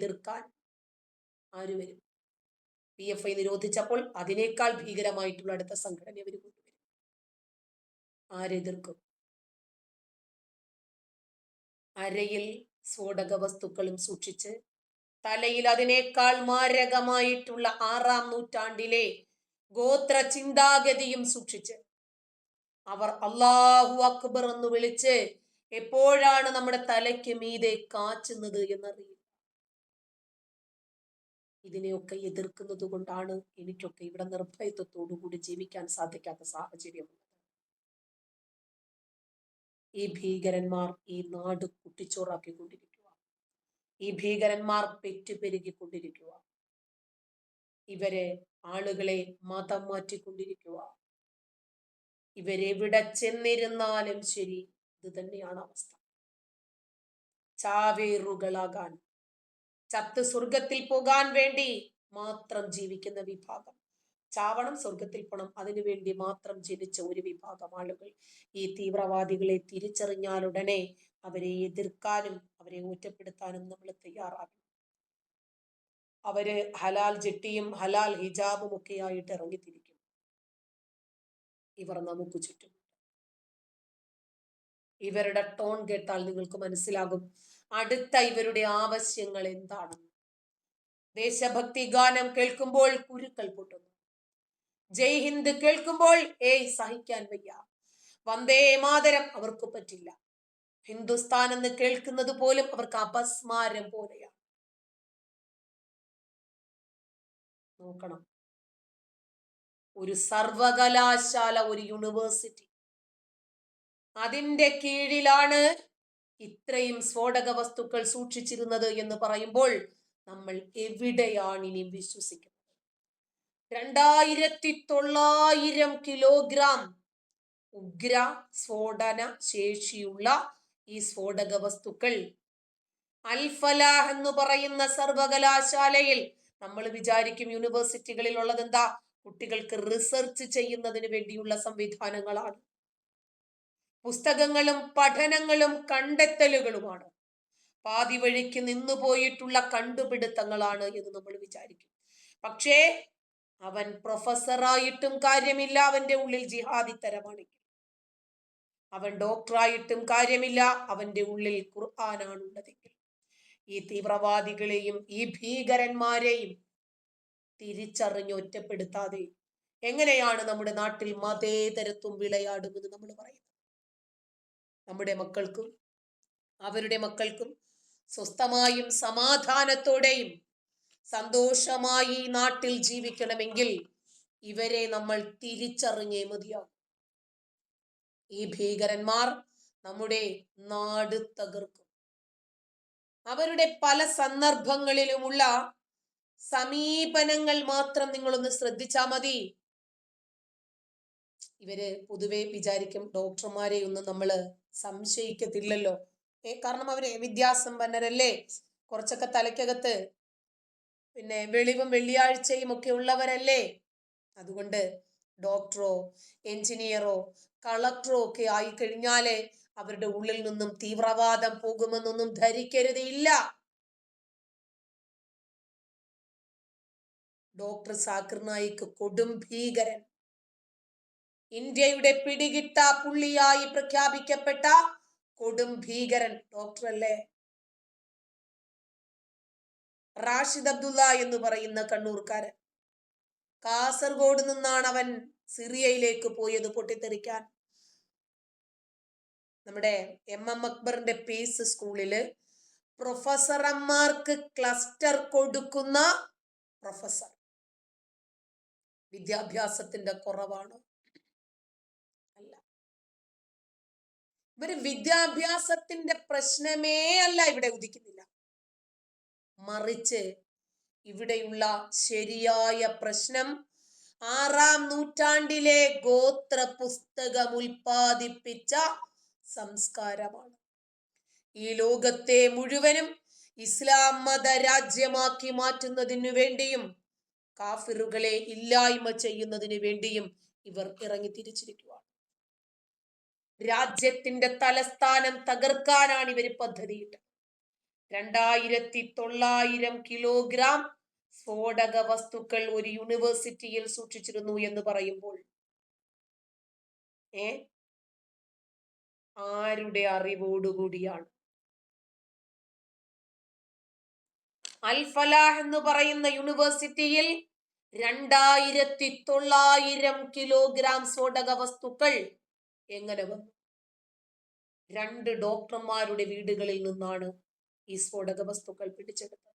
എതിർക്കാൻ ആര് വരും? പി എഫ് ഐ നിരോധിച്ചപ്പോൾ അതിനേക്കാൾ ഭീകരമായിട്ടുള്ള അടുത്ത സംഘടന അവർ കൊണ്ടുവരും. ആരെതിർക്കും അരയിൽ സ്ഫോടക വസ്തുക്കളും സൂക്ഷിച്ച് തലയിൽ അതിനേക്കാൾ മാരകമായിട്ടുള്ള ആറാം നൂറ്റാണ്ടിലെ ഗോത്ര ചിന്താഗതിയും സൂക്ഷിച്ച് അവർ അള്ളാഹു അക്ബർ എന്ന് വിളിച്ച് എപ്പോഴാണ് നമ്മുടെ തലയ്ക്ക് മീതെ കാച്ചുന്നത് എന്നറിയില്ല. ഇതിനെയൊക്കെ എതിർക്കുന്നത് കൊണ്ടാണ് എനിക്കൊക്കെ ഇവിടെ നിർഭയത്വത്തോടു കൂടി ജീവിക്കാൻ സാധിക്കാത്ത സാഹചര്യം ഈ ഭീകരന്മാർ ഈ നാട് കുട്ടിച്ചോറാക്കിക്കൊണ്ടിരിക്കുക ഈ ഭീകരന്മാർ പെറ്റുപെരുകിക്കൊണ്ടിരിക്കുക ഇവരെ ആളുകളെ മതം മാറ്റിക്കൊണ്ടിരിക്കുക ഇവരെവിടെ ചെന്നിരുന്നാലും ശരി ഇത് തന്നെയാണ് അവസ്ഥ. ചാവേറുകളാകാൻ ചത്ത് സ്വർഗത്തിൽ പോകാൻ വേണ്ടി മാത്രം ജീവിക്കുന്ന വിഭാഗം. ചാവണം സ്വർഗത്തിൽ പോണം അതിനുവേണ്ടി മാത്രം ജനിച്ച ഒരു വിഭാഗം ആളുകൾ. ഈ തീവ്രവാദികളെ തിരിച്ചറിഞ്ഞാലുടനെ അവരെ എതിർക്കാനും അവരെ ഒറ്റപ്പെടുത്താനും നമ്മൾ തയ്യാറാകണം. അവർ ഹലാൽ ജെട്ടിയും ഹലാൽ ഹിജാബും ഒക്കെ ആയിട്ട് ഇറങ്ങിത്തിരിക്കും. ഇവർ നമുക്ക് ചുറ്റും ഇവരുടെ ടോൺ കേട്ടാൽ നിങ്ങൾക്ക് മനസ്സിലാകും. അടുത്ത ഇവരുടെ ആവശ്യങ്ങൾ എന്താണ്? ദേശഭക്തി ഗാനം കേൾക്കുമ്പോൾ കുരുക്കൾ പൊട്ടുന്നു. ജയ് ഹിന്ദ് കേൾക്കുമ്പോൾ ഏയ് സഹിക്കാൻ വയ്യ. വന്ദേ മാതരം അവർക്ക് പറ്റില്ല. ഹിന്ദുസ്ഥാൻ എന്ന് കേൾക്കുന്നത് പോലും അവർക്ക് അപസ്മാരം പോലെയാണ്. നോക്കണം. ഒരു സർവകലാശാല ഒരു യൂണിവേഴ്സിറ്റി. അതിന്റെ കീഴിലാണ് ഇത്രയും സ്ഫോടക വസ്തുക്കൾ സൂക്ഷിച്ചിരുന്നത് എന്ന് പറയുമ്പോൾ നമ്മൾ എവിടെയാണ് ഇനി വിശ്വസിക്കുന്നത്? രണ്ടായിരത്തി തൊള്ളായിരം കിലോഗ്രാം ഉഗ്ര സ്ഫോടന ശേഷിയുള്ള ഈ സ്ഫോടക വസ്തുക്കൾ അൽഫലാഹ് എന്ന് പറയുന്ന സർവകലാശാലയിൽ നമ്മൾ വിചാരിക്കും യൂണിവേഴ്സിറ്റികളിൽ ഉള്ളത് എന്താ കുട്ടികൾക്ക് റിസർച്ച് ചെയ്യുന്നതിന് വേണ്ടിയുള്ള സംവിധാനങ്ങളാണ്. പുസ്തകങ്ങളും പഠനങ്ങളും കണ്ടെത്തലുകളുമാണ്. പാതി വഴിക്ക് നിന്നു പോയിട്ടുള്ള കണ്ടുപിടുത്തങ്ങളാണ് എന്ന് നമ്മൾ വിചാരിക്കും. പക്ഷേ അവൻ പ്രൊഫസറായിട്ടും കാര്യമില്ല അവന്റെ ഉള്ളിൽ ജിഹാദിത്തരമാണെങ്കിൽ. അവൻ ഡോക്ടറായിട്ടും കാര്യമില്ല അവന്റെ ഉള്ളിൽ ഖുർആനാണ് ഉള്ളതെങ്കിൽ ഈ തീവ്രവാദികളെയും ഈ ഭീകരന്മാരെയും തിരിച്ചറിഞ്ഞ് ഒറ്റപ്പെടുത്താതെ എങ്ങനെയാണ് നമ്മുടെ നാട്ടിൽ മതേതരത്വം വിളയാടുമെന്ന് നമ്മൾ പറയുന്നത്? നമ്മുടെ മക്കൾക്കും അവരുടെ മക്കൾക്കും സ്വസ്ഥമായും സമാധാനത്തോടെയും സന്തോഷമായി നാട്ടിൽ ജീവിക്കണമെങ്കിൽ ഇവരെ നമ്മൾ തിരിച്ചറിഞ്ഞേ മതിയാകും ഈ ഭീകരന്മാർ നമ്മുടെ നാട് തകർക്കും. അവരുടെ പല സന്ദർഭങ്ങളിലുമുള്ള സമീപനങ്ങൾ മാത്രം നിങ്ങളൊന്ന് ശ്രദ്ധിച്ചാൽ മതി. ഇവർ പൊതുവെ വിചാരിക്കും ഡോക്ടർമാരെ ഒന്നും നമ്മൾ സംശയിക്കത്തില്ലല്ലോ. ഏ കാരണം അവർ വിദ്യാസമ്പന്നരല്ലേ? കുറച്ചൊക്കെ തലയ്ക്കകത്ത് പിന്നെ വെളിവും വെള്ളിയാഴ്ചയും ഒക്കെ ഉള്ളവരല്ലേ? അതുകൊണ്ട് ഡോക്ടറോ എഞ്ചിനീയറോ കളക്ടറോ ഒക്കെ ആയി കഴിഞ്ഞാലേ അവരുടെ ഉള്ളിൽ നിന്നും തീവ്രവാദം പോകുമെന്നൊന്നും ധരിക്കരുത് ഇല്ല. ഡോക്ടർ സാക്കിർ നായിക്ക് കൊടും ഭീകരൻ. ഇന്ത്യയുടെ പിടികിട്ട പുള്ളിയായി പ്രഖ്യാപിക്കപ്പെട്ട കൊടും ഭീകരൻ ഡോക്ടർ അല്ലേ? റാഷിദ് അബ്ദുള്ള എന്ന് പറയുന്ന കണ്ണൂർക്കാരൻ. കാസർഗോഡ് നിന്നാണ് അവൻ സിറിയയിലേക്ക് പോയത് പൊട്ടിത്തെറിക്കാൻ. നമ്മുടെ എം എം അക്ബറിന്റെ പീസ് സ്കൂളിൽ പ്രൊഫസർമാർക്ക് ക്ലസ്റ്റർ കൊടുക്കുന്ന പ്രൊഫസർ. വിദ്യാഭ്യാസത്തിന്റെ കുറവാണ്. ഇവർ വിദ്യാഭ്യാസത്തിന്റെ പ്രശ്നമേ അല്ല ഇവിടെ ഉദിക്കുന്നില്ല. മറിച്ച് ഇവിടെയുള്ള ശരിയായ പ്രശ്നം ആറാം നൂറ്റാണ്ടിലെ ഗോത്ര പുസ്തകം ഉൽപ്പാദിപ്പിച്ച സംസ്കാരമാണ്. ഈ ലോകത്തെ മുഴുവനും ഇസ്ലാം മത രാജ്യമാക്കി മാറ്റുന്നതിനു വേണ്ടിയും കാഫിറുകളെ ഇല്ലായ്മ ചെയ്യുന്നതിന് വേണ്ടിയും ഇവർ ഇറങ്ങി തിരിച്ചിരിക്കുകയാണ് രാജ്യത്തിന്റെ തലസ്ഥാനം തകർക്കാനാണ് ഇവർ പദ്ധതിയിട്ടത്. രണ്ടായിരത്തി തൊള്ളായിരം കിലോഗ്രാം സ്ഫോടക വസ്തുക്കൾ ഒരു യൂണിവേഴ്സിറ്റിയിൽ സൂക്ഷിച്ചിരുന്നു എന്ന് പറയുമ്പോൾ ഏ? ആരുടെ അറിവോടുകൂടിയാണ്? അൽ ഫലാഹ് എന്ന് പറയുന്ന യൂണിവേഴ്സിറ്റിയിൽ രണ്ടായിരത്തി തൊള്ളായിരം കിലോഗ്രാം സ്ഫോടക വസ്തുക്കൾ എങ്ങനെ വന്നു രണ്ട് ഡോക്ടർമാരുടെ വീടുകളിൽ നിന്നാണ് ഈ സ്ഫോടക വസ്തുക്കൾ പിടിച്ചെടുത്തത്.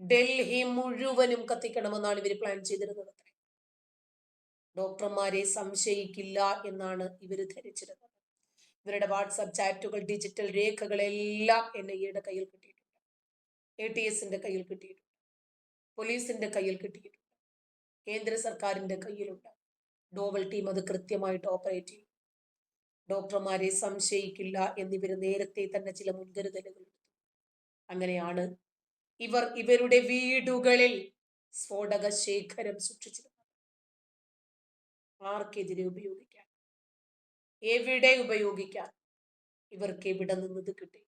ഡൽഹി മുഴുവനും കത്തിക്കണമെന്നാണ് ഇവർ പ്ലാൻ ചെയ്തിരുന്നത് ഡോക്ടർമാരെ സംശയിക്കില്ല എന്നാണ് ഇവർ ധരിച്ചിരുന്നത്. ഇവരുടെ വാട്സാപ്പ് ചാറ്റുകൾ ഡിജിറ്റൽ രേഖകളെല്ലാം എൻ ഐ എയുടെ കയ്യിൽ കിട്ടിയിട്ടുണ്ട്. എ ടി എസിന്റെ കയ്യിൽ കിട്ടിയിട്ടുണ്ട്. പോലീസിന്റെ കയ്യിൽ കിട്ടിയിട്ടുണ്ട്. കേന്ദ്ര സർക്കാരിന്റെ കയ്യിലുണ്ട്. ഡോവൽ ടീം അത് കൃത്യമായിട്ട് ഓപ്പറേറ്റ് ചെയ്യും. ഡോക്ടർമാരെ സംശയിക്കില്ല എന്നിവർ നേരത്തെ തന്നെ ചില മുൻകരുതലുകൾ അങ്ങനെയാണ് ഇവർ ഇവരുടെ വീടുകളിൽ സ്ഫോടക ശേഖരം സൂക്ഷിച്ചിരുന്നത്. ആർക്കെതിരെ ഉപയോഗിക്കാൻ? എവിടെ ഉപയോഗിക്കാൻ? ഇവർക്ക് എവിടെ നിന്നത് കിട്ടി?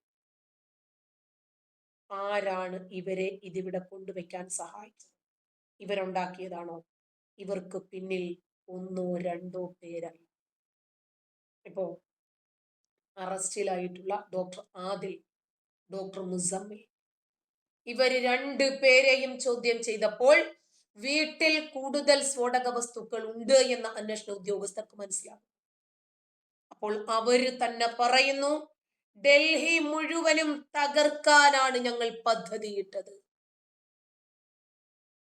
ആരാണ് ഇവരെ ഇതിവിടെ കൊണ്ടുവയ്ക്കാൻ സഹായിച്ചത്? ഇവരുണ്ടാക്കിയതാണോ? ഇവർക്ക് പിന്നിൽ ഒന്നോ രണ്ടോ പേരായി ഇപ്പോ അറസ്റ്റിലായിട്ടുള്ള ഡോക്ടർ ആദിൽ ഡോക്ടർ മുസമ്മിൽ. ഇവർ രണ്ട് പേരെയും ചോദ്യം ചെയ്തപ്പോൾ വീട്ടിൽ കൂടുതൽ സ്ഫോടക വസ്തുക്കൾ ഉണ്ട് എന്ന അന്വേഷണ ഉദ്യോഗസ്ഥർക്ക് മനസ്സിലാകും. അപ്പോൾ അവർ തന്നെ പറയുന്നു ഡൽഹി മുഴുവനും തകർക്കാനാണ് ഞങ്ങൾ പദ്ധതിയിട്ടത്.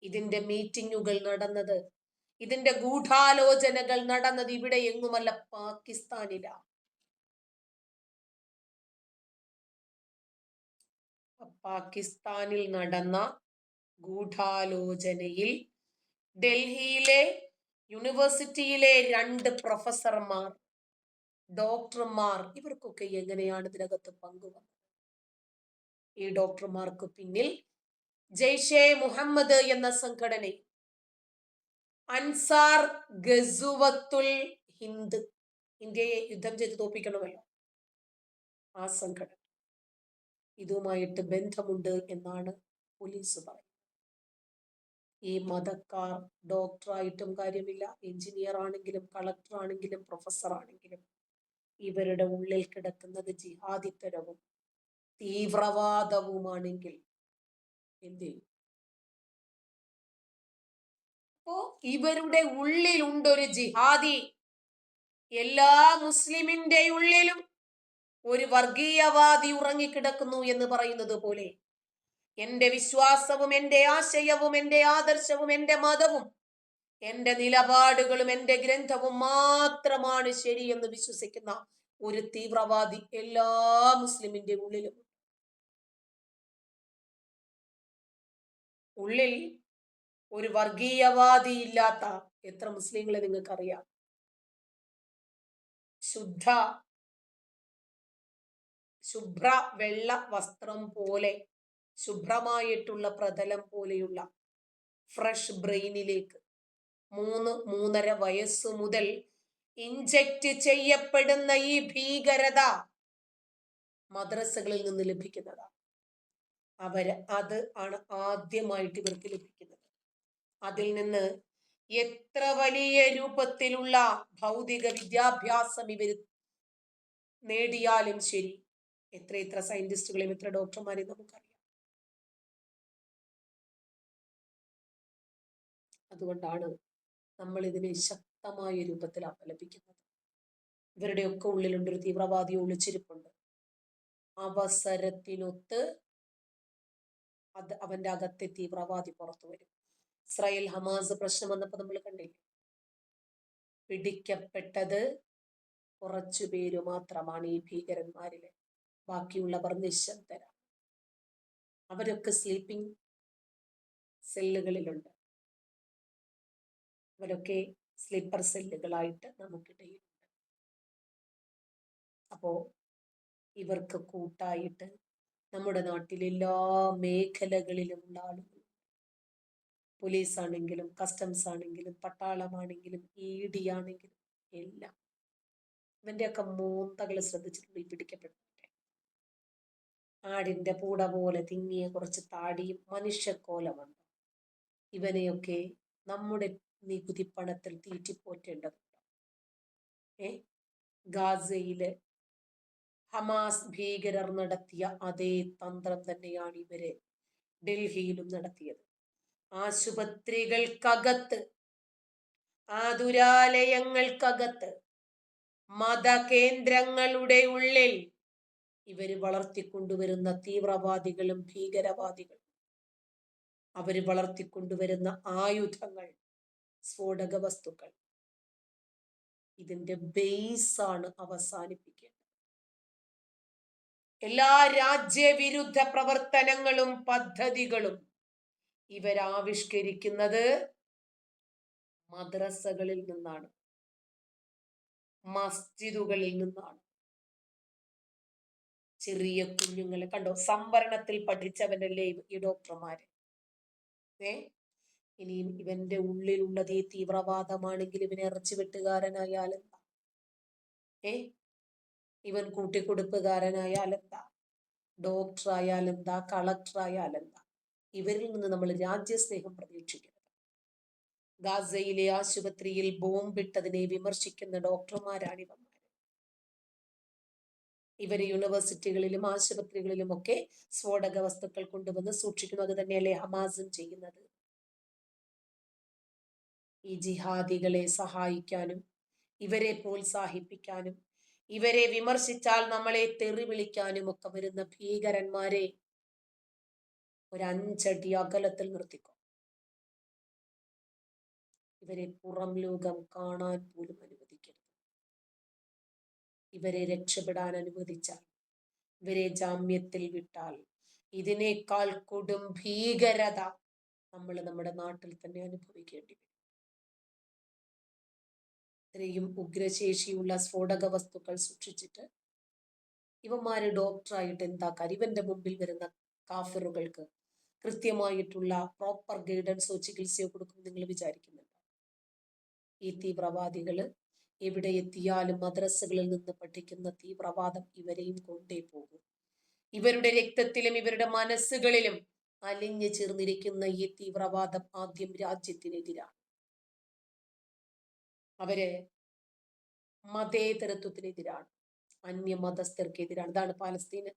ഇതിന്റെ മീറ്റിങ്ങുകൾ നടന്നത് ഇതിന്റെ ഗൂഢാലോചനകൾ നടന്നത് ഇവിടെ എങ്ങുമല്ല പാകിസ്ഥാനിലാണ് പാകിസ്ഥാനിൽ നടന്ന ഗൂഢാലോചനയിൽ ഡൽഹിയിലെ യൂണിവേഴ്സിറ്റിയിലെ രണ്ട് പ്രൊഫസർമാർ ഡോക്ടർമാർ ഇവർക്കൊക്കെ എങ്ങനെയാണ് ഇതിനകത്ത് പങ്കുവന്നത്? ഈ ഡോക്ടർമാർക്ക് പിന്നിൽ ജയ്ഷെ മുഹമ്മദ് എന്ന സംഘടനയും അൻസാർ ഗസുവത്തുൽ ഹിന്ദ് ഇന്ത്യയെ യുദ്ധം ചെയ്ത് തോപ്പിക്കണമല്ലോ ആ സംഘടന ഇതുമായിട്ട് ബന്ധമുണ്ട് എന്നാണ് പോലീസ് പറയുന്നത്. ഈ മതക്കാർ ഡോക്ടറായിട്ടും കാര്യമില്ല. എഞ്ചിനീയർ ആണെങ്കിലും കളക്ടർ ആണെങ്കിലും പ്രൊഫസർ ആണെങ്കിലും ഇവരുടെ ഉള്ളിൽ കിടക്കുന്നത് ജിഹാദിത്തരവും തീവ്രവാദവുമാണെങ്കിൽ എന്ത് ചെയ്യും? ഇവരുടെ ഉള്ളിലുണ്ടൊരു ജിഹാദി. എല്ലാ മുസ്ലിമിന്റെ ഉള്ളിലും ഒരു വർഗീയവാദി ഉറങ്ങിക്കിടക്കുന്നു എന്ന് പറയുന്നത് പോലെ. എന്റെ വിശ്വാസവും എന്റെ ആശയവും എന്റെ ആദർശവും എന്റെ മതവും എന്റെ നിലപാടുകളും എന്റെ ഗ്രന്ഥവും മാത്രമാണ് ശരിയെന്ന് വിശ്വസിക്കുന്ന ഒരു തീവ്രവാദി എല്ലാ മുസ്ലിമിന്റെ ഉള്ളിലും. ഉള്ളിൽ ഒരു വർഗീയവാദി ഇല്ലാത്ത എത്ര മുസ്ലിങ്ങളെ നിങ്ങൾക്കറിയാം? ശുദ്ധ ശുഭ്ര വെള്ള വസ്ത്രം പോലെ ശുഭ്രമായിട്ടുള്ള പ്രതലം പോലെയുള്ള ഫ്രഷ് ബ്രെയിനിലേക്ക് മൂന്ന് മൂന്നര വയസ്സ് മുതൽ ഇഞ്ചക്ട് ചെയ്യപ്പെടുന്ന ഈ ഭീകരത മദ്രസകളിൽ നിന്ന് ലഭിക്കുന്നതാണ്. അവർ അത് ആണ് ആദ്യമായിട്ട് ഇവർക്ക് ലഭിക്കുന്നത്. അതിൽ നിന്ന് എത്ര വലിയ രൂപത്തിലുള്ള ഭൗതിക വിദ്യാഭ്യാസം ഇവർ നേടിയാലും ശരി. എത്ര എത്ര സയന്റിസ്റ്റുകളെയും എത്ര ഡോക്ടർമാരെയും നമുക്കറിയാം. അതുകൊണ്ടാണ് നമ്മൾ ഇതിനെ ശക്തമായ രൂപത്തിൽ അപലപിക്കുന്നത്. ഇവരുടെയൊക്കെ ഉള്ളിലുണ്ട് ഒരു തീവ്രവാദി ഒളിച്ചിരിപ്പുണ്ട്. അവസരത്തിനൊത്ത് അത് അവന്റെ അകത്തെ തീവ്രവാദി പുറത്തു വരും. ഇസ്രായേൽ ഹമാസ് പ്രശ്നം വന്നപ്പോ നമ്മൾ കണ്ടില്ലേ പിടിക്കപ്പെട്ടത് കുറച്ചു പേര് മാത്രമാണ് ഈ ഭീകരന്മാരിൽ. ബാക്കിയുള്ളവർ നിശബ്ദരാണ്. അവരൊക്കെ സ്ലീപ്പിംഗ് സെല്ലുകളിലുണ്ട് അവരൊക്കെ സ്ലീപ്പർ സെല്ലുകളായിട്ട് നമുക്കിടയിലുണ്ട്. അപ്പോ ഇവർക്ക് കൂട്ടായിട്ട് നമ്മുടെ നാട്ടിൽ എല്ലാ മേഖലകളിലുമുള്ള ആളുകൾ പോലീസ് ആണെങ്കിലും കസ്റ്റംസ് ആണെങ്കിലും പട്ടാളമാണെങ്കിലും ഇ ഡി ആണെങ്കിലും എല്ലാം ഇവന്റെയൊക്കെ മൂന്തകൾ ശ്രദ്ധിച്ചിട്ടുണ്ട് ഈ പിടിക്കപ്പെട്ടു ആടിന്റെ പൂട പോലെ തിങ്ങിയ കുറച്ച് താടിയും മനുഷ്യക്കോലമുണ്ട്. ഇവനെയൊക്കെ നമ്മുടെ നികുതിപ്പണത്തിൽ തീറ്റിപ്പോറ്റേണ്ടതുണ്ട്. ഏ? ഗാസയിൽ ഹമാസ് ഭീകരർ നടത്തിയ അതേ തന്ത്രം തന്നെയാണ് ഇവർ ഡൽഹിയിലും നടത്തിയത്. ആശുപത്രികൾക്കകത്ത് ആതുരാലയങ്ങൾക്കകത്ത് മതകേന്ദ്രങ്ങളുടെ ഉള്ളിൽ ഇവർ വളർത്തിക്കൊണ്ടുവരുന്ന തീവ്രവാദികളും ഭീകരവാദികളും. അവർ വളർത്തിക്കൊണ്ടുവരുന്ന ആയുധങ്ങൾ സ്ഫോടക വസ്തുക്കൾ ഇതിന്റെ ബേസ് ആണ് അവസാനിപ്പിക്കേണ്ടത്. എല്ലാ രാജ്യവിരുദ്ധ പ്രവർത്തനങ്ങളും പദ്ധതികളും ഇവരാവിഷ്കരിക്കുന്നത് മദ്രസകളിൽ നിന്നാണ്. മസ്ജിദുകളിൽ നിന്നാണ്. ചെറിയ കുഞ്ഞുങ്ങളെ കണ്ടോ? സംവരണത്തിൽ പഠിച്ചവനല്ലേ ഈ ഡോക്ടർമാര്. ഏ? ഇനിയും ഇവന്റെ ഉള്ളിലുള്ളത് ഈ തീവ്രവാദമാണെങ്കിൽ ഇവനെ ഇറച്ചി വെട്ടുകാരനായാൽ എന്താ? ഏ? ഇവൻ കൂട്ടിക്കൊടുപ്പുകാരനായാൽ എന്താ? ഡോക്ടർ ആയാൽ എന്താ? കളക്ടർ ആയാൽ എന്താ? ഇവരിൽ നിന്ന് നമ്മൾ രാജ്യസ്നേഹം പ്രതീക്ഷിക്കുന്നു. ഗാസയിലെ ആശുപത്രിയിൽ ബോംബിട്ടതിനെ വിമർശിക്കുന്ന ഡോക്ടർമാരാണ് ഇവർ യൂണിവേഴ്സിറ്റികളിലും ആശുപത്രികളിലും ഒക്കെ സ്ഫോടക വസ്തുക്കൾ കൊണ്ടുവന്ന് സൂക്ഷിക്കുന്നു. അത് തന്നെയല്ലേ ഹമാസും ചെയ്യുന്നത്. ഈ ജിഹാദികളെ സഹായിക്കാനും ഇവരെ പ്രോത്സാഹിപ്പിക്കാനും ഇവരെ വിമർശിച്ചാൽ നമ്മളെ തെറി വിളിക്കാനും ഒക്കെ വരുന്ന ഭീകരന്മാരെ ഒരു അഞ്ചടി അകലത്തിൽ നിർത്തിക്കോ. ഇവരെ പുറം ലോകം കാണാൻ പോലും അനുവദിക്കരുത്. ഇവരെ രക്ഷപ്പെടാൻ അനുവദിച്ചാൽ ഇവരെ ജാമ്യത്തിൽ വിട്ടാൽ ഇതിനേക്കാൾ കൊടും ഭീകരത നമ്മൾ നമ്മുടെ നാട്ടിൽ തന്നെ അനുഭവിക്കേണ്ടി വരും. ഇത്രയും ഉഗ്രശേഷിയുള്ള സ്ഫോടക വസ്തുക്കൾ സൂക്ഷിച്ചിട്ട് ഇവന്മാര് ഡോക്ടറായിട്ട് എന്താ കരിവന്റെ മുമ്പിൽ വരുന്ന കാഫറുകൾക്ക് കൃത്യമായിട്ടുള്ള പ്രോപ്പർ ഗൈഡൻസോ ചികിത്സയോ കൊടുക്കും നിങ്ങൾ വിചാരിക്കുന്നുണ്ടോ? ഈ തീവ്രവാദികൾ എവിടെ എത്തിയാലും മദ്രസകളിൽ നിന്ന് പഠിക്കുന്ന തീവ്രവാദം ഇവരെയും കൊണ്ടേ പോകും. ഇവരുടെ രക്തത്തിലും ഇവരുടെ മനസ്സുകളിലും അലിഞ്ഞു ചേർന്നിരിക്കുന്ന ഈ തീവ്രവാദം ആദ്യം രാജ്യത്തിനെതിരാണ്. അവർ മതേതരത്വത്തിനെതിരാണ്. അന്യമതസ്ഥർക്കെതിരാണ്. ഇതാണ് പാലസ്തീന്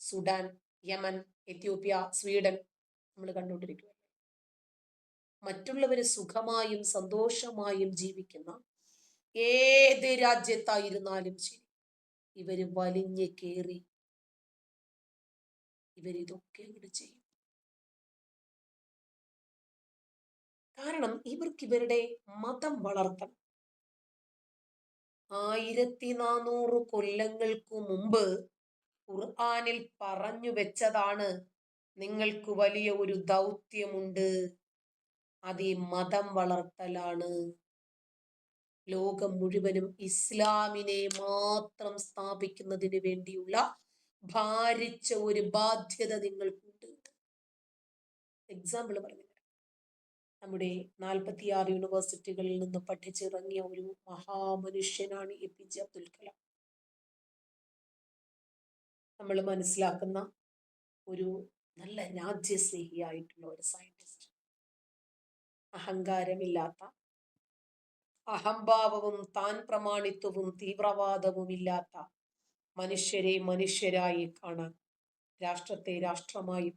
സുഡാൻ യമൻ എത്യോപ്യ സ്വീഡൻ നമ്മൾ കണ്ടുകൊണ്ടിരിക്കുക മറ്റുള്ളവര് സുഖമായും സന്തോഷമായും ജീവിക്കുന്ന ഏത് രാജ്യത്തായിരുന്നാലും ശരി ഇവർ വലിഞ്ഞ് കേറി ഇവരിതൊക്കെ അങ്ങോട്ട് ചെയ്യും. കാരണം ഇവർക്ക് ഇവരുടെ മതം വളർത്തണം. ആയിരത്തി നാനൂറ് കൊല്ലങ്ങൾക്ക് മുമ്പ് ഖുർആാനിൽ പറഞ്ഞു വെച്ചതാണ് നിങ്ങൾക്ക് വലിയ ഒരു ദൗത്യമുണ്ട്. അത് ഈ മതം വളർത്തലാണ്. ലോകം മുഴുവനും ഇസ്ലാമിനെ മാത്രം സ്ഥാപിക്കുന്നതിന് വേണ്ടിയുള്ള ഭാരിച്ച ഒരു ബാധ്യത നിങ്ങൾക്കുണ്ട്. എക്സാമ്പിൾ പറഞ്ഞു നമ്മുടെ നാൽപ്പത്തിയാറ് യൂണിവേഴ്സിറ്റികളിൽ നിന്ന് പഠിച്ചിറങ്ങിയ ഒരു മഹാമനുഷ്യനാണ് A P J Abdul Kalam. നമ്മൾ മനസ്സിലാക്കുന്ന ഒരു നല്ല രാജ്യസ്നേഹിയായിട്ടുള്ള ഒരു സയന്റിസ്റ്റ് അഹങ്കാരമില്ലാത്ത അഹംഭാവവും താൻ പ്രമാണിത്വവും തീവ്രവാദവും ഇല്ലാത്ത മനുഷ്യരെ മനുഷ്യരായി കാണാൻ രാഷ്ട്രത്തെ രാഷ്ട്രമായും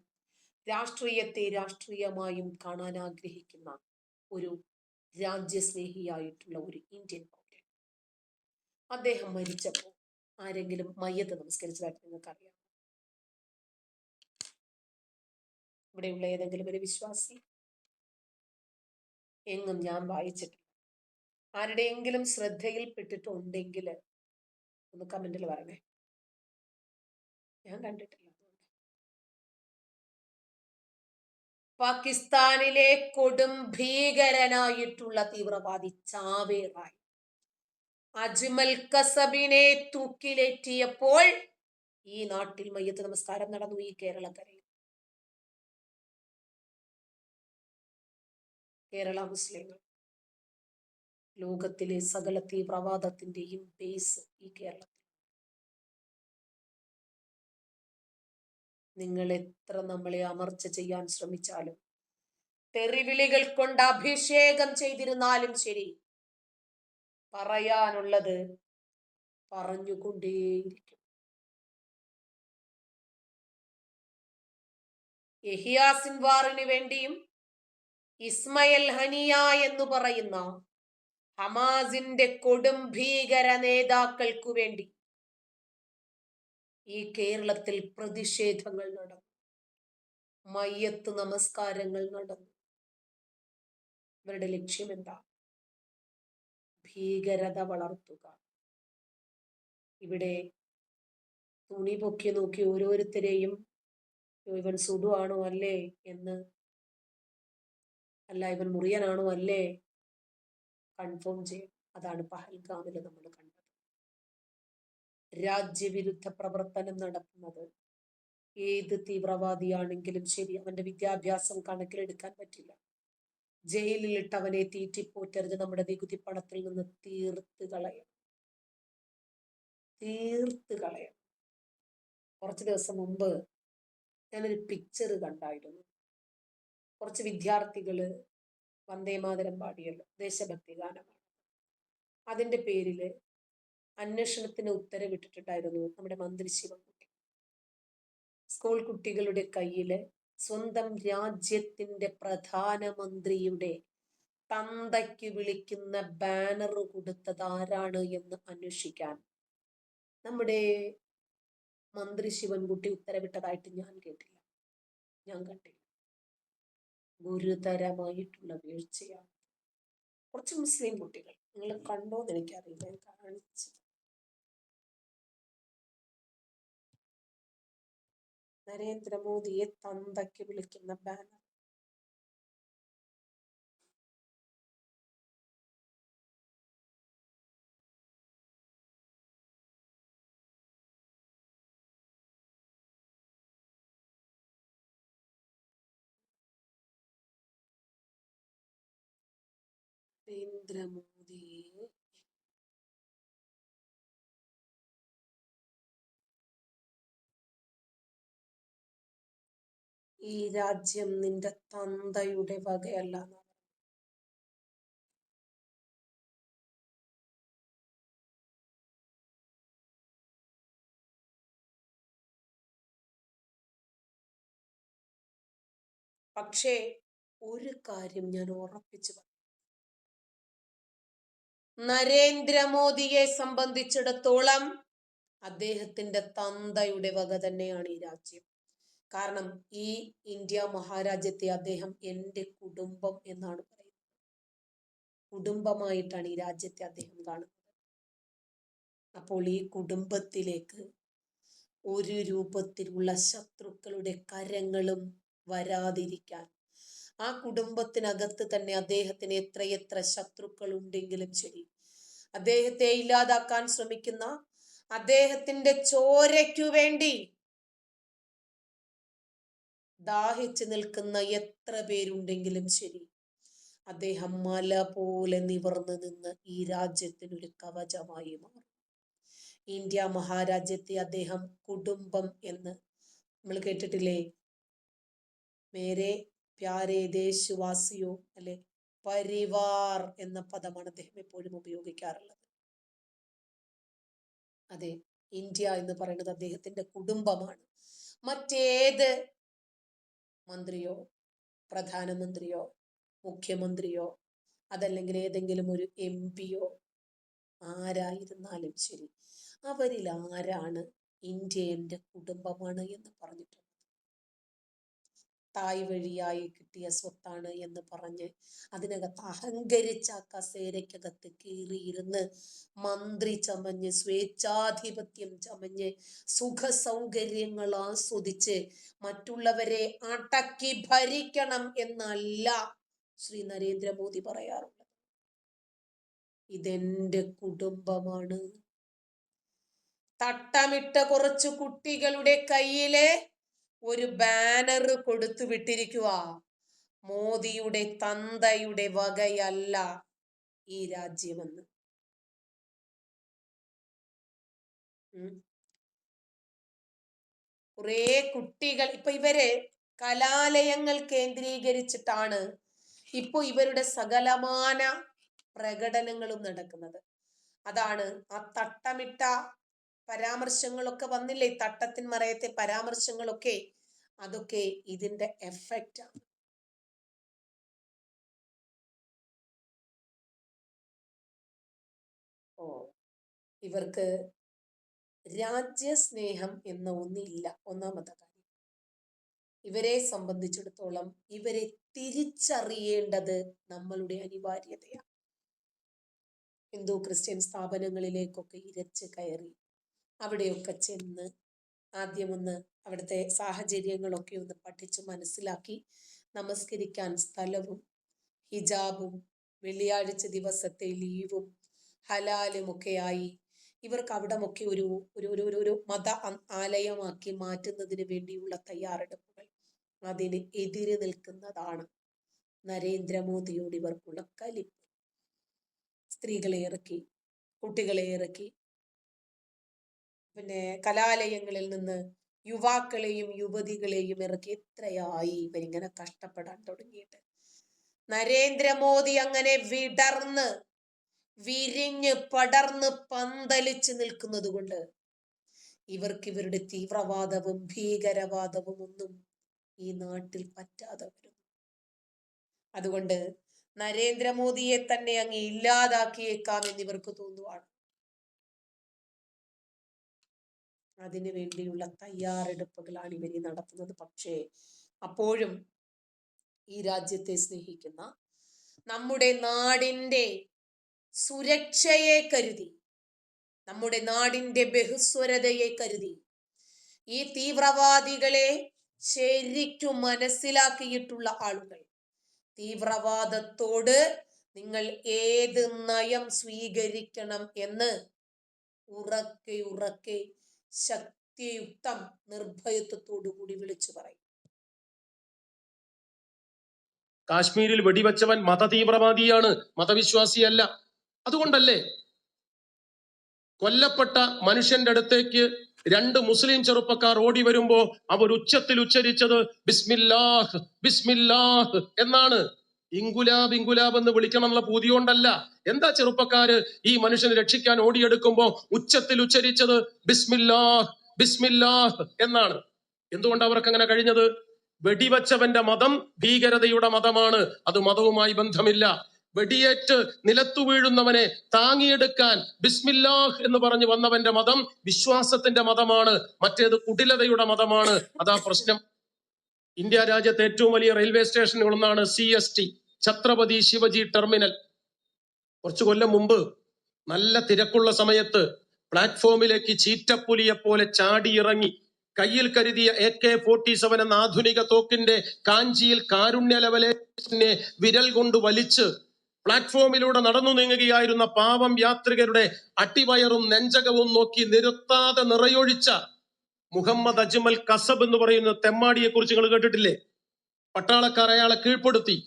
രാഷ്ട്രീയത്തെ രാഷ്ട്രീയമായും കാണാൻ ആഗ്രഹിക്കുന്ന ഒരു രാജ്യസ്നേഹിയായിട്ടുള്ള ഒരു ഇന്ത്യൻ പൗരൻ. അദ്ദേഹം മരിച്ചപ്പോൾ ആരെങ്കിലും മയ്യത്ത് നമസ്കരിച്ചതായിട്ട് നിങ്ങൾക്കറിയാം ഇവിടെയുള്ള ഏതെങ്കിലും ഒരു വിശ്വാസി? എങ്ങും ഞാൻ വായിച്ചിട്ടില്ല. ആരുടെയെങ്കിലും ശ്രദ്ധയിൽപ്പെട്ടിട്ടുണ്ടെങ്കിൽ ഒന്ന് കമന്റിൽ പറഞ്ഞേ ഞാൻ കണ്ടിട്ടില്ല പാകിസ്ഥാനിലെ കൊടും ഭീകരനായിട്ടുള്ള തീവ്രവാദി ചാവേറായി. അജ്മൽ കസബിനെ തൂക്കിലേറ്റിയപ്പോൾ ഈ നാട്ടിൽ മയ്യത്ത് നമസ്കാരം നടന്നു ഈ കേരളക്കരയിൽ. കേരള മുസ്ലിങ്ങൾ. ലോകത്തിലെ സകല തീവ്രവാദത്തിന്റെയും ബേസ് ഈ കേരളത്തിൽ. നിങ്ങൾ എത്ര നമ്മളെ അമർച്ച ചെയ്യാൻ ശ്രമിച്ചാലും തെറിവിളികൾ കൊണ്ട് അഭിഷേകം ചെയ്തിരുന്നാലും ശരി പറയാനുള്ളത് പറഞ്ഞുകൊണ്ടേയിരിക്കും. യഹിയാസിൻവാറിന് വേണ്ടിയും ഇസ്മയൽ ഹനിയ എന്ന് പറയുന്ന ഹമാസിന്റെ കൊടും ഭീകര നേതാക്കൾക്കു വേണ്ടി ഈ കേരളത്തിൽ പ്രതിഷേധങ്ങൾ നടന്നു. മയ്യത്ത് നമസ്കാരങ്ങൾ നടന്നു. ഇവരുടെ ലക്ഷ്യം എന്താ? ഭീകരത വളർത്തുക. ഇവിടെ തുണി പൊക്കി നോക്കി ഓരോരുത്തരെയും ഇവൻ സുഡു അല്ലേ? എന്ന് അല്ല ഇവൻ മുറിയനാണോ അല്ലേ? കൺഫേം ചെയ്യും. അതാണ് പഹൽഗാമിൽ നമ്മൾ കണ്ടത്. രാജ്യവിരുദ്ധ പ്രവർത്തനം നടത്തുന്നത് ഏത് തീവ്രവാദിയാണെങ്കിലും ശരി അവന്റെ വിദ്യാഭ്യാസം കണക്കിലെടുക്കാൻ പറ്റില്ല. ജയിലിലിട്ട് അവനെ തീറ്റിപ്പോറ്റരുത് നമ്മുടെ നികുതി പണത്തിൽ നിന്ന് തീർത്ത് കളയും തീർത്ത് കളയും കുറച്ച് ദിവസം മുമ്പ് ഞാനൊരു പിക്ചർ കണ്ടായിരുന്നു. കുറച്ച് വിദ്യാർത്ഥികൾ വന്ദേമാതരം പാടിയല്ലോ. ദേശഭക്തി ഗാനമാണ്. അതിന്റെ പേരിൽ അന്വേഷണത്തിന് ഉത്തരവിട്ടിട്ടുണ്ടായിരുന്നു നമ്മുടെ മന്ത്രി ശിവൻകുട്ടി. സ്കൂൾ കുട്ടികളുടെ കയ്യിൽ സ്വന്തം രാജ്യത്തിന്റെ പ്രധാനമന്ത്രിയുടെ തന്തയ്ക്ക് വിളിക്കുന്ന ബാനർ കൊടുത്തത് ആരാണ് എന്ന് അന്വേഷിക്കാൻ. നമ്മുടെ മന്ത്രി ശിവൻകുട്ടി ഉത്തരവിട്ടതായിട്ട് ഞാൻ കേട്ടില്ല. ഞാൻ കണ്ടില്ല. ഗുരുതരമായിട്ടുള്ള വീഴ്ചയാണ്. കുറച്ച് മുസ്ലിം കുട്ടികൾ നിങ്ങൾ കണ്ടോ എന്ന് എനിക്കറിയില്ല ഞാൻ കാണിച്ചു നരേന്ദ്രമോദിയെ തന്തയ്ക്ക് വിളിക്കുന്ന ബാനർ നരേന്ദ്രമോദിയെ ഈ രാജ്യം നിന്റെ തന്തയുടെ വകയല്ല. പക്ഷേ ഒരു കാര്യം ഞാൻ ഉറപ്പിച്ചു നരേന്ദ്രമോദിയെ സംബന്ധിച്ചിടത്തോളം അദ്ദേഹത്തിന്റെ തന്തയുടെ വക തന്നെയാണ് ഈ രാജ്യം. കാരണം ഈ ഇന്ത്യ മഹാരാജ്യത്തെ അദ്ദേഹം എന്റെ കുടുംബം എന്നാണ് പറയുന്നത്. കുടുംബമായിട്ടാണ് ഈ രാജ്യത്തെ അദ്ദേഹം കാണുന്നത്. അപ്പോൾ ഈ കുടുംബത്തിലേക്ക് ഒരു രൂപത്തിലുള്ള ശത്രുക്കളുടെ കരങ്ങളും വരാതിരിക്കാൻ ആ കുടുംബത്തിനകത്ത് തന്നെ അദ്ദേഹത്തിന് എത്രയെത്ര ശത്രുക്കൾ ഉണ്ടെങ്കിലും ശരി. അദ്ദേഹത്തെ ഇല്ലാതാക്കാൻ ശ്രമിക്കുന്ന അദ്ദേഹത്തിന്റെ ചോരയ്ക്കു വേണ്ടി ദാഹിച്ചു നിൽക്കുന്ന എത്ര പേരുണ്ടെങ്കിലും ശരി. അദ്ദേഹം മല പോലെ നിവർന്നു നിന്ന് ഈ രാജ്യത്തിനൊരു കവചമായി മാറും. ഇന്ത്യ മഹാരാജ്യത്തെ അദ്ദേഹം കുടുംബം എന്ന് നമ്മൾ കേട്ടിട്ടില്ലേ? മേരെ പ്യാരെ ദേശവാസിയോ അല്ലെ പരിവാർ എന്ന പദമാണ് അദ്ദേഹം എപ്പോഴും ഉപയോഗിക്കാറുള്ളത്. അതെ ഇന്ത്യ എന്ന് പറയുന്നത് അദ്ദേഹത്തിന്റെ കുടുംബമാണ്. മറ്റേത് മന്ത്രിയോ പ്രധാനമന്ത്രിയോ മുഖ്യമന്ത്രിയോ അതല്ലെങ്കിൽ ഏതെങ്കിലും ഒരു എം പിയോ ആരായിരുന്നാലും ശരി അവരിൽ ആരാണ് ഇന്ത്യ കുടുംബമാണ് എന്ന് പറഞ്ഞിട്ടുണ്ട് തായ് വഴിയായി കിട്ടിയ സ്വത്താണ് എന്ന് പറഞ്ഞ് അതിനകത്ത് അഹങ്കരിച്ച കസേരയ്ക്കകത്ത് കീറിയിരുന്ന് മന്ത്രി ചമഞ്ഞ് സ്വേച്ഛാധിപത്യം ചമഞ്ഞ് സുഖ സൗകര്യങ്ങൾ ആസ്വദിച്ച് മറ്റുള്ളവരെ അടക്കി ഭരിക്കണം എന്നല്ല ശ്രീ നരേന്ദ്രമോദി പറയാറുള്ളത്. ഇതെന്റെ കുടുംബമാണ്. തട്ടമിട്ട കുറച്ചു കുട്ടികളുടെ കയ്യിലെ ഒരു ബാനർ കൊടുത്തു വിട്ടിരിക്കുക മോദിയുടെ തന്തയുടെ വകയല്ല ഈ രാജ്യമെന്ന്. കുറേ കുട്ടികൾ ഇപ്പൊ ഇവർ കലാലയങ്ങൾ കേന്ദ്രീകരിച്ചിട്ടാണ് ഇപ്പൊ ഇവരുടെ സകലമാന പ്രകടനങ്ങളും നടക്കുന്നത്. അതാണ് ആ തട്ടമിട്ട പരാമർശങ്ങളൊക്കെ വന്നില്ലേ തട്ടത്തിൻ മറയത്തെ പരാമർശങ്ങളൊക്കെ? അതൊക്കെ ഇതിന്റെ എഫക്റ്റ് ആണ്. ഓ ഇവർക്ക് രാജ്യസ്നേഹം എന്ന ഒന്നില്ല. ഒന്നാമത്തെ കാര്യം. ഇവരെ സംബന്ധിച്ചിടത്തോളം ഇവരെ തിരിച്ചറിയേണ്ടത് നമ്മളുടെ അനിവാര്യതയാണ്. ഹിന്ദു ക്രിസ്ത്യൻ സ്ഥാപനങ്ങളിലേക്കൊക്കെ ഇരച്ച് കയറി അവിടെയൊക്കെ ചെന്ന് ആദ്യമൊന്ന് അവിടുത്തെ സാഹചര്യങ്ങളൊക്കെ ഒന്ന് പഠിച്ച് മനസ്സിലാക്കി നമസ്കരിക്കാൻ സ്ഥലവും ഹിജാബും വെള്ളിയാഴ്ച ദിവസത്തെ ലീവും ഹലാലും ആയി ഇവർക്ക് അവിടമൊക്കെ ഒരു ഒരു ഒരു ഒരു ഒരു മത ആലയമാക്കി മാറ്റുന്നതിന് വേണ്ടിയുള്ള തയ്യാറെടുപ്പുകൾ അതിന് എതിര് നിൽക്കുന്നതാണ് നരേന്ദ്രമോദിയോട് ഇവർക്കുള്ള കലിപ്പ്. സ്ത്രീകളെ ഇറക്കി കുട്ടികളെ ഇറക്കി പിന്നെ കലാലയങ്ങളിൽ നിന്ന് യുവാക്കളെയും യുവതികളെയും ഇറക്കി എത്രയായി. ഇവരിങ്ങനെ കഷ്ടപ്പെടാൻ തുടങ്ങിയിട്ട്. നരേന്ദ്രമോദി അങ്ങനെ വിടർന്ന് വിരിഞ്ഞ് പടർന്ന് പന്തലിച്ച് നിൽക്കുന്നത് കൊണ്ട് ഇവർക്ക് ഇവരുടെ തീവ്രവാദവും ഭീകരവാദവും ഒന്നും ഈ നാട്ടിൽ പറ്റാതെ വരുന്നു. അതുകൊണ്ട് നരേന്ദ്രമോദിയെ തന്നെ അങ്ങ് ഇല്ലാതാക്കിയേക്കാം എന്ന് ഇവർക്ക് തോന്നുവാണ്. അതിനു വേണ്ടിയുള്ള തയ്യാറെടുപ്പുകളാണ് ഇവർ നടത്തുന്നത്. പക്ഷേ അപ്പോഴും ഈ രാജ്യത്തെ സ്നേഹിക്കുന്ന നമ്മുടെ നാടിന്റെ സുരക്ഷയെ കരുതി നമ്മുടെ നാടിന്റെ ബഹുസ്വരതയെ കരുതി ഈ തീവ്രവാദികളെ ശരിക്കും മനസ്സിലാക്കിയിട്ടുള്ള ആളുകൾ തീവ്രവാദത്തോട് നിങ്ങൾ ഏത് നയം സ്വീകരിക്കണം എന്ന് ഉറക്കെ ഉറക്കെ ശക്തിയുക്തം നിർഭയത്വത്തോടു കൂടി വിളിച്ചു പറയും. കാശ്മീരിൽ വെടിവെച്ചവൻ മതതീവ്രവാദിയാണ്. മതവിശ്വാസിയല്ല. അതുകൊണ്ടല്ലേ? കൊല്ലപ്പെട്ട മനുഷ്യന്റെ അടുത്തേക്ക് രണ്ട് മുസ്ലിം ചെറുപ്പക്കാർ ഓടി വരുമ്പോ അവർ ഉച്ചത്തിൽ ഉച്ചരിച്ചത് ബിസ്മില്ലാഹ് ബിസ്മില്ലാഹ് എന്നാണ്. ഇങ്കുലാബ് ഇങ്കുലാബ് എന്ന് വിളിക്കണമെന്നുള്ള പൂതി കൊണ്ടല്ല എന്താ ചെറുപ്പക്കാര് ഈ മനുഷ്യനെ രക്ഷിക്കാൻ ഓടിയെടുക്കുമ്പോ ഉച്ചത്തിൽ ഉച്ചരിച്ചത് ബിസ്മില്ലാഹ് ബിസ്മില്ലാഹ് എന്നാണ്. എന്തുകൊണ്ട് അവർക്ക് അങ്ങനെ കഴിഞ്ഞത്? വെടിവച്ചവന്റെ മതം ഭീകരതയുടെ മതമാണ്. അത് മതവുമായി ബന്ധമില്ല. വെടിയേറ്റ് നിലത്തു വീഴുന്നവനെ താങ്ങിയെടുക്കാൻ ബിസ്മില്ലാഹ് എന്ന് പറഞ്ഞു വന്നവന്റെ മതം വിശ്വാസത്തിന്റെ മതമാണ്. മറ്റേത് കുടിലതയുടെ മതമാണ്. അതാ പ്രശ്നം. ഇന്ത്യ രാജ്യത്തെ ഏറ്റവും വലിയ railway സ്റ്റേഷനുകളൊന്നാണ് C S T. Chhatrapati Shivaji terminal. കുറച്ചു കൊല്ലം മുമ്പ് നല്ല തിരക്കുള്ള സമയത്ത് പ്ലാറ്റ്ഫോമിലേക്ക് ചീറ്റപ്പുലിയെ പോലെ ചാടിയിറങ്ങി കയ്യിൽ കരുതിയ എ കെ ഫോർട്ടി സെവൻ എന്ന ആധുനിക തോക്കിന്റെ കാഞ്ചിയിൽ കാരുണ്യ ലെവലേഷനെ വിരൽ കൊണ്ട് വലിച്ച് പ്ലാറ്റ്ഫോമിലൂടെ നടന്നു നീങ്ങുകയായിരുന്ന പാവം യാത്രികരുടെ അട്ടിവയറും നെഞ്ചകവും നോക്കി നിരത്താതെ നിറയൊഴിച്ച മുഹമ്മദ് അജ്മൽ കസബ് എന്ന് പറയുന്ന തെമ്മാടിയെ കുറിച്ച് നിങ്ങൾ കേട്ടിട്ടില്ലേ? പട്ടാളക്കാർ അയാളെ കീഴ്പ്പെടുത്തി.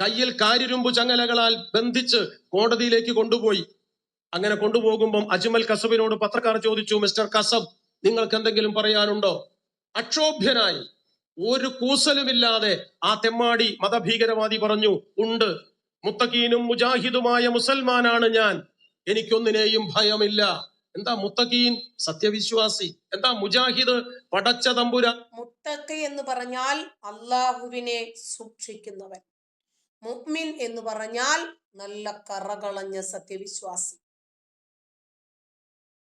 കയ്യിൽ കാരിരുമ്പു ചങ്ങലകളാൽ ബന്ധിച്ച് കോടതിയിലേക്ക് കൊണ്ടുപോയി. അങ്ങനെ കൊണ്ടുപോകുമ്പം അജ്മൽ കസബിനോട് പത്രക്കാർ ചോദിച്ചു മിസ്റ്റർ കസബ് നിങ്ങൾക്ക് എന്തെങ്കിലും പറയാനുണ്ടോ? അക്ഷോഭ്യനായി. ഒരു കൂസലുമില്ലാതെ ആ തെമ്മാടി മതഭീകരവാദി പറഞ്ഞു ഉണ്ട്. മുത്തഖീനും മുജാഹിദുമായ മുസൽമാനാണ് ഞാൻ. എനിക്കൊന്നിനെയും ഭയമില്ല. എന്താ മുത്തഖീൻ? സത്യവിശ്വാസി. എന്താ മുജാഹിദ്? പടച്ച തമ്പുര. മുത്തക്ക് എന്ന് പറഞ്ഞാൽ അള്ളാഹുവിനെ സൂക്ഷിക്കുന്നവൻ. മുഅ്മിൻ എന്ന് പറഞ്ഞാൽ നല്ല കറകളഞ്ഞ സത്യവിശ്വാസി.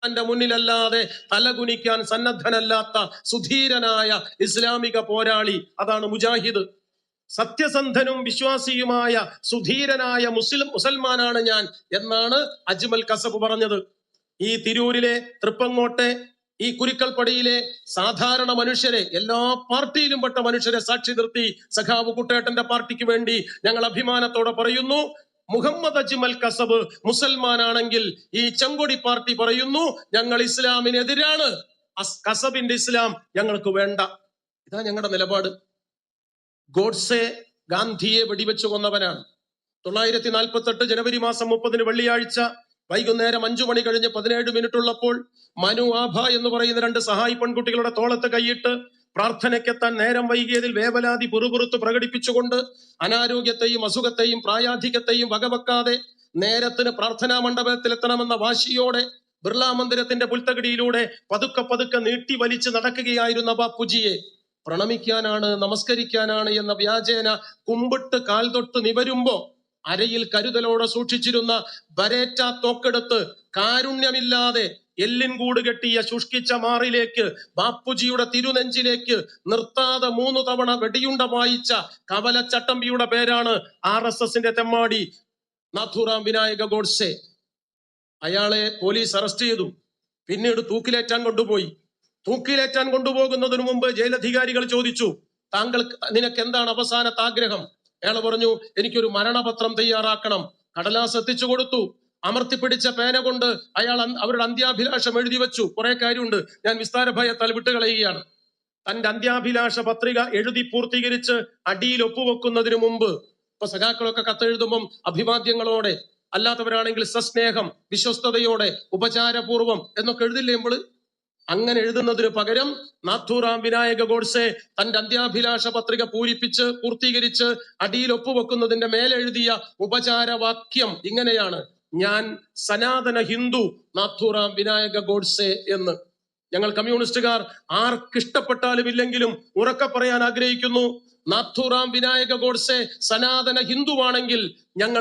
തന്റെ മുന്നിലല്ലാതെ തലകുനിക്കാൻ സന്നദ്ധനല്ലാത്ത സുധീരനായ ഇസ്ലാമിക പോരാളി അതാണ് മുജാഹിദ്. സത്യസന്ധനും വിശ്വാസിയുമായ സുധീരനായ മുസ്ലിം മുസൽമാനാണ് ഞാൻ എന്നാണ് അജ്മൽ കസബ് പറഞ്ഞത്. ഈ തിരൂരിലെ തൃപ്പങ്ങോട്ടെ ഈ കുരുക്കൽപ്പടിയിലെ സാധാരണ മനുഷ്യരെ എല്ലാ പാർട്ടിയിലും പെട്ട മനുഷ്യരെ സാക്ഷി നിർത്തി സഖാവ് കുട്ടേട്ടന്റെ പാർട്ടിക്ക് വേണ്ടി ഞങ്ങൾ അഭിമാനത്തോടെ പറയുന്നു. മുഹമ്മദ് അജ്മൽ കസബ് മുസൽമാനാണെങ്കിൽ ഈ ചെങ്കൊടി പാർട്ടി പറയുന്നു ഞങ്ങൾ ഇസ്ലാമിനെതിരാണ്. കസബിന്റെ ഇസ്ലാം ഞങ്ങൾക്ക് വേണ്ട. ഇതാ ഞങ്ങളുടെ നിലപാട്. ഗോഡ്സെ ഗാന്ധിയെ വെടിവെച്ചു കൊന്നവനാണ്. തൊള്ളായിരത്തി നാൽപ്പത്തെട്ട് ജനുവരി മാസം മുപ്പതിന് വെള്ളിയാഴ്ച വൈകുന്നേരം അഞ്ചു മണി കഴിഞ്ഞ് പതിനേഴ് മിനിറ്റ് ഉള്ളപ്പോൾ മനു ആഭ എന്ന് പറയുന്ന രണ്ട് സഹായി പെൺകുട്ടികളുടെ തോളത്ത് കൈയിട്ട് പ്രാർത്ഥനയ്ക്കെത്താൻ നേരം വൈകിയതിൽ വേവലാതി പുറുപുറുത്ത് പ്രകടിപ്പിച്ചുകൊണ്ട് അനാരോഗ്യത്തെയും അസുഖത്തെയും പ്രായാധിക്യത്തെയും വകവെക്കാതെ നേരത്തിന് പ്രാർത്ഥനാ മണ്ഡപത്തിലെത്തണമെന്ന വാശിയോടെ ബിർള മന്ദിരത്തിന്റെ പുൽത്തകിടിയിലൂടെ പതുക്കെ പതുക്കെ നീട്ടി വലിച്ച് നടക്കുകയായിരുന്ന ബാപ്പുജിയെ പ്രണമിക്കാനാണ് നമസ്കരിക്കാനാണ് എന്ന വ്യാജേന കുമ്പിട്ട് കാൽ തൊട്ട് നിവരുമ്പോ അരയിൽ കരുതലോടെ സൂക്ഷിച്ചിരുന്ന ബരേറ്റ തോക്കെടുത്ത് കാരുണ്യമില്ലാതെ എല്ലിൻ കൂട് കെട്ടിയ ശുഷ്കിച്ച മാറിലേക്ക് ബാപ്പുജിയുടെ തിരുനെഞ്ചിലേക്ക് നിർത്താതെ മൂന്ന് തവണ വെടിയുണ്ട വായിച്ച കവലച്ചട്ടമ്പിയുടെ പേരാണ് ആർ എസ് എസിന്റെ തെമ്മാടി നാഥുറാം വിനായക ഗോഡ്സെ. അയാളെ പോലീസ് അറസ്റ്റ് ചെയ്തു. പിന്നീട് തൂക്കിലേറ്റാൻ കൊണ്ടുപോയി. തൂക്കിലേറ്റാൻ കൊണ്ടുപോകുന്നതിനു മുമ്പ് ജയിലധികാരികൾ ചോദിച്ചു താങ്കൾ നിനക്ക് എന്താണ് അവസാനത്തെ ആഗ്രഹം? അയാൾ പറഞ്ഞു എനിക്കൊരു മരണപത്രം തയ്യാറാക്കണം. കടലാസ് എത്തിച്ചു കൊടുത്തു. അമർത്തിപ്പിടിച്ച പേന കൊണ്ട് അയാൾ അവരുടെ അന്ത്യാഭിലാഷം എഴുതി വെച്ചു. കുറെ കാര്യമുണ്ട്. ഞാൻ വിസ്താര ഭയത്താൽ വിട്ടുകളയുകയാണ്. തന്റെ അന്ത്യാഭിലാഷ പത്രിക എഴുതി പൂർത്തീകരിച്ച് അടിയിൽ ഒപ്പുവെക്കുന്നതിന് മുമ്പ് ഇപ്പൊ സഖാക്കളൊക്കെ കത്തെഴുതുമ്പം അഭിവാദ്യങ്ങളോടെ അല്ലാത്തവരാണെങ്കിൽ സസ്നേഹം വിശ്വസ്തയോടെ ഉപചാരപൂർവം എന്നൊക്കെ എഴുതില്ലേ നമ്മൾ? അങ്ങനെ എഴുതുന്നതിന് പകരം നാഥുറാം വിനായക ഗോഡ്സെ തന്റെ അന്ത്യാഭിലാഷ പത്രിക പൂരിപ്പിച്ച് പൂർത്തീകരിച്ച് അടിയിൽ ഒപ്പുവെക്കുന്നതിന്റെ മേലെഴുതിയ ഉപചാരവാക്യം ഇങ്ങനെയാണ്. ഞാൻ സനാതന ഹിന്ദു നാഥുറാം വിനായക ഗോഡ്സെ എന്ന്. ഞങ്ങൾ കമ്മ്യൂണിസ്റ്റുകാർ ആർക്കിഷ്ടപ്പെട്ടാലും ഇല്ലെങ്കിലും ഉറക്കെ പറയാൻ ആഗ്രഹിക്കുന്നു നാഥുറാം വിനായക ഗോഡ്സെ സനാതന ഹിന്ദുവാണെങ്കിൽ ഞങ്ങൾ